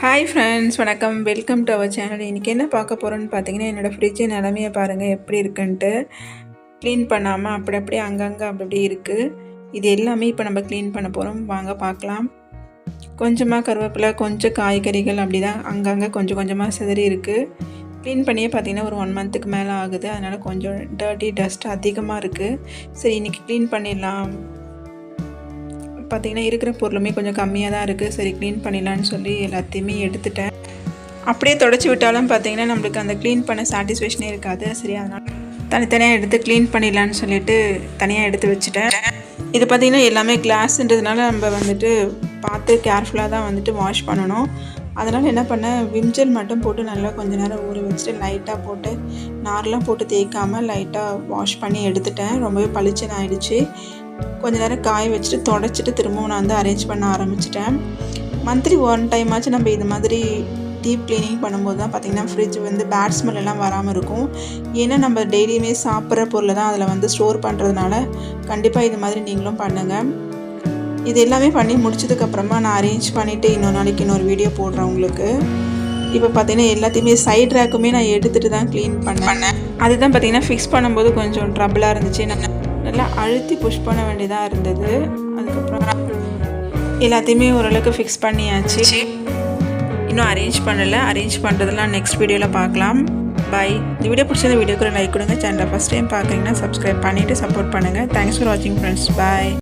Hi friends வணக்கம். Welcome to our channel இன்றைக்கி என்ன பார்க்க போகிறோன்னு பார்த்தீங்கன்னா என்னோடய ஃப்ரிட்ஜ் நிலமையை பாருங்கள் எப்படி இருக்குன்ட்டு. க்ளீன் பண்ணாமல் அப்படி அப்படியே அங்கங்கே அப்படி அப்படி இருக்குது இது எல்லாமே இப்போ நம்ம க்ளீன் பண்ண போகிறோம் வாங்க பார்க்கலாம். கொஞ்சமாக கருவேப்பிலை கொஞ்சம் காய்கறிகள் அப்படி தான் அங்கங்கே கொஞ்சம் கொஞ்சமாக சிதறி இருக்குது க்ளீன் பண்ணியே பார்த்தீங்கன்னா ஒரு ஒன் மந்த்துக்கு மேலே ஆகுது. அதனால் கொஞ்சம் டர்ட்டி டஸ்ட் அதிகமாக இருக்குது சரி இன்றைக்கி க்ளீன் பண்ணிடலாம். பார்த்திங்கன்னா இருக்கிற பொருளுமே கொஞ்சம் கம்மியாக தான் இருக்குது சரி க்ளீன் பண்ணிடலான்னு சொல்லி எல்லாத்தையுமே எடுத்துட்டேன். அப்படியே தொடச்சி விட்டாலும் பார்த்தீங்கன்னா நம்மளுக்கு அந்த க்ளீன் பண்ண சாட்டிஸ்ஃபேக்ஷனே இருக்காது. சரி அதனால் தனித்தனியாக எடுத்து க்ளீன் பண்ணிடலான்னு சொல்லிட்டு தனியாக எடுத்து வச்சுட்டேன். இது பார்த்திங்கன்னா எல்லாமே கிளாஸ்ன்றதுனால நம்ம வந்துட்டு பார்த்து கேர்ஃபுல்லாக தான் வந்துட்டு வாஷ் பண்ணணும். அதனால் என்ன பண்ணேன் விம்ஜெல் மட்டும் போட்டு நல்லா கொஞ்ச நேரம் ஊற வச்சுட்டு லைட்டாக போட்டு நார்லாம் போட்டு தேய்க்காமல் லைட்டாக வாஷ் பண்ணி எடுத்துட்டேன். ரொம்பவே பளிச்சுன்னு ஆயிடுச்சு. கொஞ்ச நேரம் காய வச்சுட்டு தொடச்சிட்டு திரும்பவும் நான் வந்து அரேஞ்ச் பண்ண ஆரம்பிச்சிட்டேன். மந்த்லி ஒன் டைம் ஆச்சு நம்ம இது மாதிரி டீப் க்ளீனிங் பண்ணும்போது தான் பார்த்திங்கன்னா ஃப்ரிட்ஜ் வந்து பேட் ஸ்மெல் எல்லாம் வராமல் இருக்கும். ஏன்னா நம்ம டெய்லியுமே சாப்பிட்ற பொருளை தான் அதில் வந்து ஸ்டோர் பண்ணுறதுனால கண்டிப்பாக இது மாதிரி நீங்களும் பண்ணுங்கள் இது எல்லாமே பண்ணி முடிச்சதுக்கப்புறமா நான் அரேஞ்ச் பண்ணிவிட்டு இன்னொரு நாளைக்கு இன்னொரு வீடியோ போடுறேன் உங்களுக்கு. இப்போ பார்த்தீங்கன்னா எல்லாத்தையுமே சைட் ரேக்குமே நான் எடுத்துகிட்டு தான் க்ளீன் பண்ணேன். அதுதான் பார்த்தீங்கன்னா ஃபிக்ஸ் பண்ணும்போது கொஞ்சம் ட்ரபிளாக இருந்துச்சு. நான் நல்லா அழுத்தி புஷ் பண்ண வேண்டியதாக இருந்தது. அதுக்கப்புறம் எல்லாத்தையுமே ஓரளவுக்கு ஃபிக்ஸ் பண்ணியாச்சு. இன்னும் அரேஞ்ச் பண்ணலை. அரேஞ்ச் பண்ணுறதுலாம் நெக்ஸ்ட் வீடியோவில் பார்க்கலாம். பாய் இந்த வீடியோ பிடிச்ச வீடியோக்கு லைக் கொடுங்க. சேனலை ஃபஸ்ட் டைம் பார்க்குறீங்கன்னா சப்ஸ்கிரைப் பண்ணிவிட்டு சப்போர்ட் பண்ணுங்கள் தேங்க்ஸ் ஃபார் வாட்சிங் ஃப்ரெண்ட்ஸ் பாய்